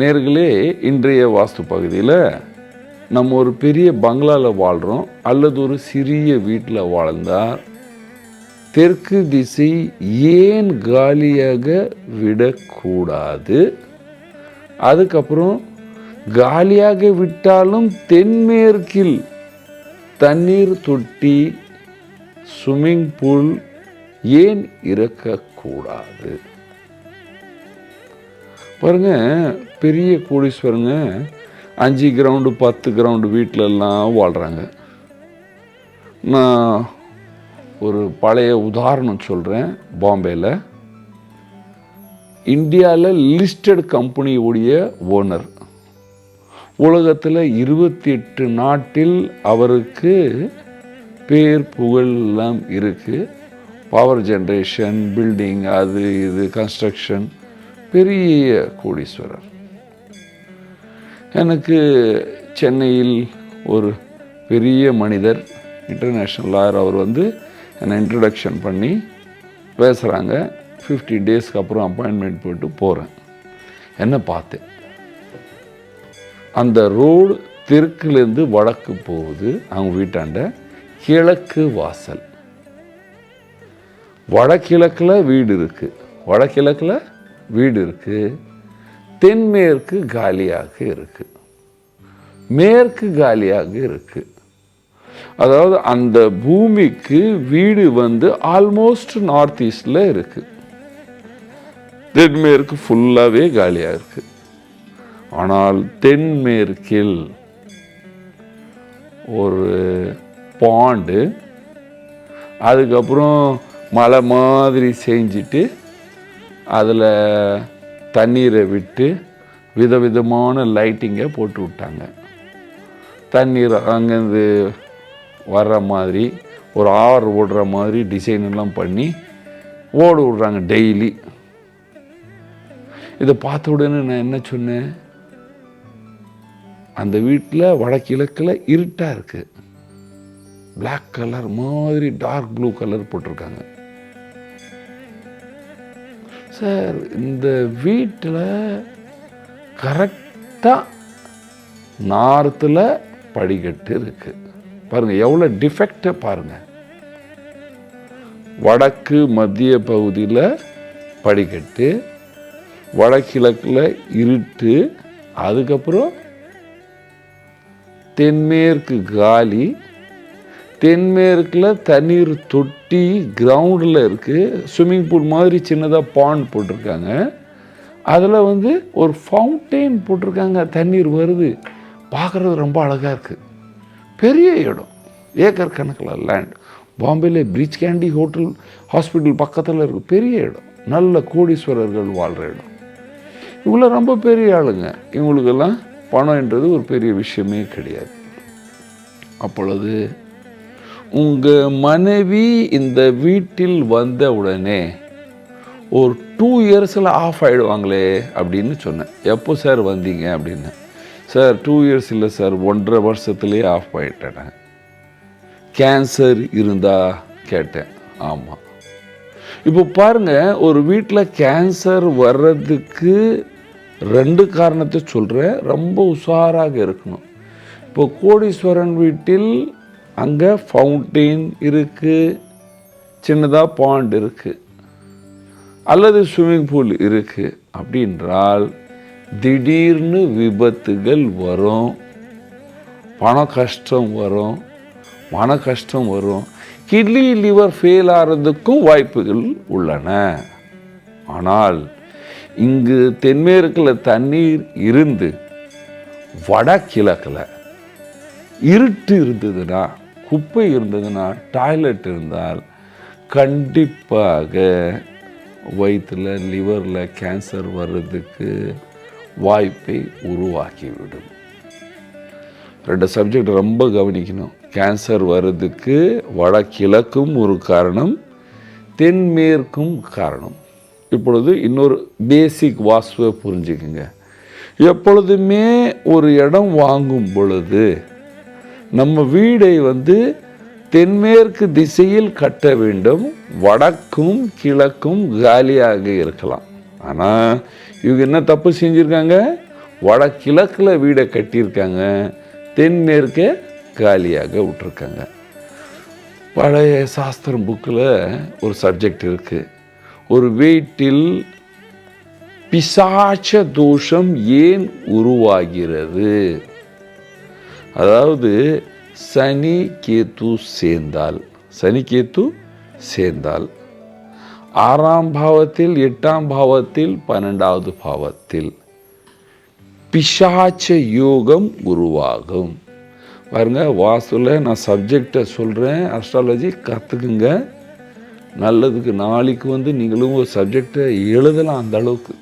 நேர்களே இன்றைய வாஸ்து பகுதியில் நம்ம ஒரு பெரிய பங்களாவில் வாழ்கிறோம் அல்லது ஒரு சிறிய வீட்டில் வாழ்ந்தால் தெற்கு திசை ஏன் காலியாக விடக்கூடாது? அதுக்கப்புறம் காலியாக விட்டாலும் தென்மேற்கில் தண்ணீர் தொட்டி ஸ்விம்மிங் பூல் ஏன் இறக்கக்கூடாது? பாருங்க பெரிய கோடீஸ்வரங்க அஞ்சு கிரவுண்டு பத்து கிரவுண்டு வீட்டிலலாம் வாழ்கிறாங்க நான் ஒரு பழைய உதாரணம் சொல்கிறேன் பாம்பேயில் இந்தியாவில் லிஸ்டட் கம்பெனியுடைய ஓனர் உலகத்தில் இருபத்தி எட்டு நாட்டில் அவருக்கு பேர் புகழ் எல்லாம் இருக்குது பவர் ஜென்ரேஷன் பில்டிங் அது இது கன்ஸ்ட்ரக்ஷன் பெரிய கோடீஸ்வரர். எனக்கு சென்னையில் ஒரு பெரிய மனிதர் இன்டர்நேஷ்னல் லாயர் அவர் வந்து என்னை இன்ட்ரடக்ஷன் பண்ணி பேசுகிறாங்க ஃபிஃப்டி டேஸ்க்கு அப்புறம் அப்பாயின்மெண்ட் போயிட்டு போகிறேன் என்ன பார்த்தேன் அந்த ரோடு தெற்குலேருந்து வடக்கு போகுது. அவங்க வீட்டாண்ட கிழக்கு வாசல். வடகிழக்கில் வீடு இருக்குது வடகிழக்கில் வீடு இருக்குது தென்மேற்கு காலியாக இருக்குது மேற்கு காலியாக இருக்குது அதாவது அந்த பூமிக்கு வீடு வந்து ஆல்மோஸ்ட் நார்த் ஈஸ்டில் இருக்குது தென்மேற்கு ஃபுல்லாகவே காலியாக இருக்குது ஆனால் தென்மேற்கில் ஒரு பாண்டு அதுக்கப்புறம் மலை மாதிரி செஞ்சுட்டு அதில் தண்ணீரை விட்டு விதவிதமான லைட்டிங்கை போட்டு விட்டாங்க. தண்ணீர் அங்கேருந்து வர்ற மாதிரி ஒரு ஆறு ஓடுற மாதிரி டிசைன் எல்லாம் பண்ணி ஓடு விடுறாங்க டெய்லி இதை பார்த்த உடனே நான் என்ன சொன்னேன்? அந்த வீட்டில் வடகிழக்கில் இருட்டாக இருக்குது பிளாக் கலர் மாதிரி டார்க் ப்ளூ கலர் போட்டிருக்காங்க. சார் இந்த வீட்டில் கரெக்டாக நார்த்தில் படிக்கட்டு இருக்குது பாருங்கள் எவ்வளோ டிஃபெக்டை பாருங்கள் வடக்கு மத்திய பகுதியில் படிக்கட்டு வடகிழக்கில் இருட்டு அதுக்கப்புறம் தென்மேற்கு காலி தென்மேற்கில் தண்ணீர் தொட்டி கிரவுண்டில் இருக்குது ஸ்விம்மிங் பூல் மாதிரி சின்னதாக பாண்ட் போட்டிருக்காங்க. அதில் வந்து ஒரு ஃபவுண்டெயின் போட்டிருக்காங்க. தண்ணீர் வருது. பார்க்குறது ரொம்ப அழகாக இருக்குது பெரிய இடம். ஏக்கர் கணக்கில் லேண்ட் பாம்பேல பிரீச் கேண்டி ஹோட்டல் ஹாஸ்பிட்டல் பக்கத்தில் இருக்குது பெரிய இடம். நல்ல கோடீஸ்வரர்கள் வாழ்கிற இடம். இவங்கள ரொம்ப பெரிய ஆளுங்க. இவங்களுக்கெல்லாம் பணம்ன்றது ஒரு பெரிய விஷயமே கிடையாது. அப்பொழுது உங்கள் மனைவி இந்த வீட்டில் வந்த உடனே ஒரு டூ இயர்ஸில் ஆஃப் ஆகிடுவாங்களே அப்படின்னு சொன்னேன். எப்போ சார் வந்தீங்க? அப்படின்னு. சார் டூ இயர்ஸ் இல்லை சார் ஒன்றரை வருஷத்துலேயே ஆஃப் ஆகிட்டேன் கேன்சர் இருந்தா? கேட்டேன். ஆமாம் இப்போ பாருங்கள் ஒரு வீட்டில் கேன்சர் வர்றதுக்கு ரெண்டு காரணத்தை சொல்கிறேன் ரொம்ப உஷாராக இருக்கணும். இப்போ கோடீஸ்வரன் வீட்டில் அங்கே ஃபவுண்டெயின் இருக்குது சின்னதாக பாண்ட் இருக்குது அல்லது ஸ்விம்மிங் பூல் இருக்குது அப்படின்றால் திடீர்னு விபத்துகள் வரும் பண கஷ்டம் வரும் மன கஷ்டம் வரும் கிட்னி லிவர் ஃபெயில் ஆகிறதுக்கும் வாய்ப்புகள் உள்ளன. ஆனால் இங்கு தென்மேற்கில் தண்ணீர் இருந்து வடகிழக்கில் இருட்டு இருந்ததுன்னா குப்பை இருந்ததுன்னா டாய்லெட் இருந்தால் கண்டிப்பாக வயிற்றில் லிவரில் கேன்சர் வர்றதுக்கு வாய்ப்பை உருவாக்கிவிடும். ரெண்டு சப்ஜெக்ட் ரொம்ப கவனிக்கணும். கேன்சர் வர்றதுக்கு வடகிழக்கும் ஒரு காரணம் தென்மேற்கும் காரணம். இப்பொழுது இன்னொரு பேசிக் வாஸ்துவை புரிஞ்சுக்குங்க. எப்பொழுதுமே ஒரு இடம் வாங்கும் பொழுது நம்ம வீடை வந்து தென்மேற்கு திசையில் கட்ட வேண்டும். வடக்கும் கிழக்கும் காலியாக இருக்கலாம். ஆனால் இவங்க என்ன தப்பு செஞ்சுருக்காங்க? வடகிழக்கில் வீடை கட்டியிருக்காங்க. தென்மேற்கே காலியாக விட்டுருக்காங்க. பழைய சாஸ்திரம் புக்கில் ஒரு சப்ஜெக்ட் இருக்குது ஒரு வீட்டில் பிசாச்ச தோஷம் ஏன் உருவாகிறது? அதாவது சனி கேத்து சேர்ந்தால் சனி கேத்து சேர்ந்தால் ஆறாம் பாவத்தில் எட்டாம் பாவத்தில் பன்னெண்டாவது பாவத்தில் பிசாச்ச யோகம் உருவாகும். பாருங்க வாஸ்துல நான் சப்ஜெக்டை சொல்கிறேன் அஸ்ட்ராலஜி கற்றுக்குங்க நல்லதுக்கு நாளைக்கு வந்து நீங்களும் ஒரு சப்ஜெக்டை எழுதலாம் அந்த அளவுக்கு.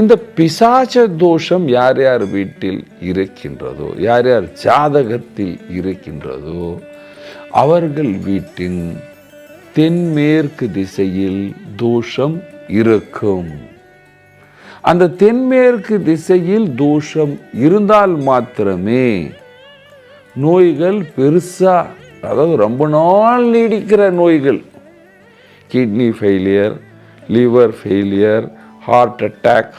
இந்த பிசாச்ச தோஷம் யார் யார் வீட்டில் இருக்கின்றதோ யார் யார் ஜாதகத்தில் இருக்கின்றதோ அவர்கள் வீட்டின் தென்மேற்கு திசையில் தோஷம் இருக்கும். அந்த தென்மேற்கு திசையில் தோஷம் இருந்தால் மாத்திரமே நோய்கள் பெருசா அதாவது ரொம்ப நாள் நீடிக்கிற நோய்கள். Kidney failure liver failure heart attack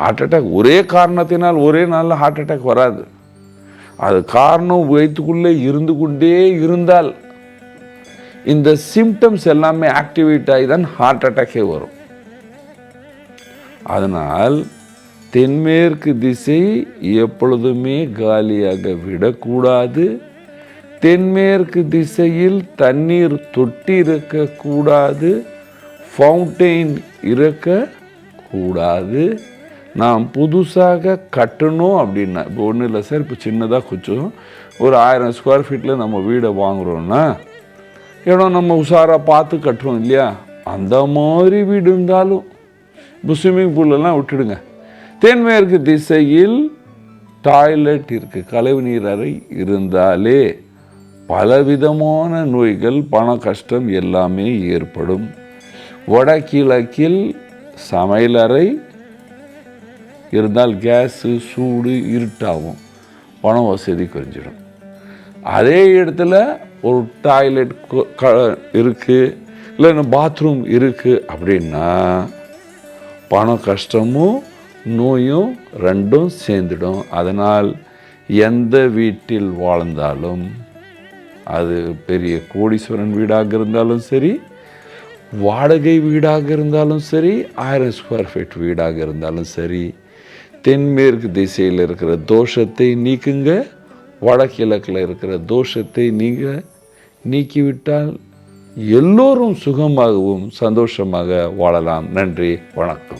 heart attack ஒரே காரணத்தினால் ஒரே நாளில் ஹார்ட் அட்டாக் வராது. அது காரணம் வயிற்றுக்குள்ளே இருந்து கொண்டே இருந்தால் இந்த சிம்டம்ஸ் எல்லாமே ஆக்டிவேட் ஆகி தான் ஹார்ட் அட்டாக்கே வரும். அதனால் தென்மேற்கு திசை எப்பொழுதுமே காலியாக விடக்கூடாது. தென்மேற்கு திசையில் தண்ணீர் தொட்டி இருக்கக்கூடாது ஃபவுண்டெயின் இருக்கக்கூடாது. நாம் புதுசாக கட்டணும் அப்படின்னா இப்போ ஒன்றும் இல்லை சார் இப்போ சின்னதாக குச்சோம் ஒரு ஆயிரம் ஸ்கொயர் ஃபீட்டில் நம்ம வீடை வாங்குகிறோன்னா இடம் நம்ம உஷாராக பார்த்து கட்டுறோம் இல்லையா? அந்த மாதிரி வீடு இருந்தாலும் இப்போ ஸ்விம்மிங் பூலெல்லாம் விட்டுடுங்க. தென்மேற்கு திசையில் டாய்லெட் இருக்குது கழிவு நீர் அறை இருந்தாலே பலவிதமான நோய்கள் பண கஷ்டம் எல்லாமே ஏற்படும். வடகிழக்கில் சமையலறை இருந்தால் கேஸு சூடு இருட்டாகும். பண வசதி குறைஞ்சிடும். அதே இடத்துல ஒரு டாய்லெட் இருக்குது இல்லைன்னா பாத்ரூம் இருக்குது அப்படின்னா பணம் கஷ்டமும் நோயும் ரெண்டும் சேர்ந்துடும். அதனால் எந்த வீட்டில் வாழ்ந்தாலும் அது பெரிய கோடீஸ்வரன் வீடாக இருந்தாலும் சரி வாடகை வீடாக இருந்தாலும் சரி ஆயிரம் ஸ்கொயர் ஃபீட் வீடாக இருந்தாலும் சரி தென்மேற்கு திசையில் இருக்கிற தோஷத்தை நீக்குங்க வடகிழக்கில் இருக்கிற தோஷத்தை நீங்கள் நீக்கிவிட்டால் எல்லோரும் சுகமாகவும் சந்தோஷமாக வாழலாம். நன்றி வணக்கம்.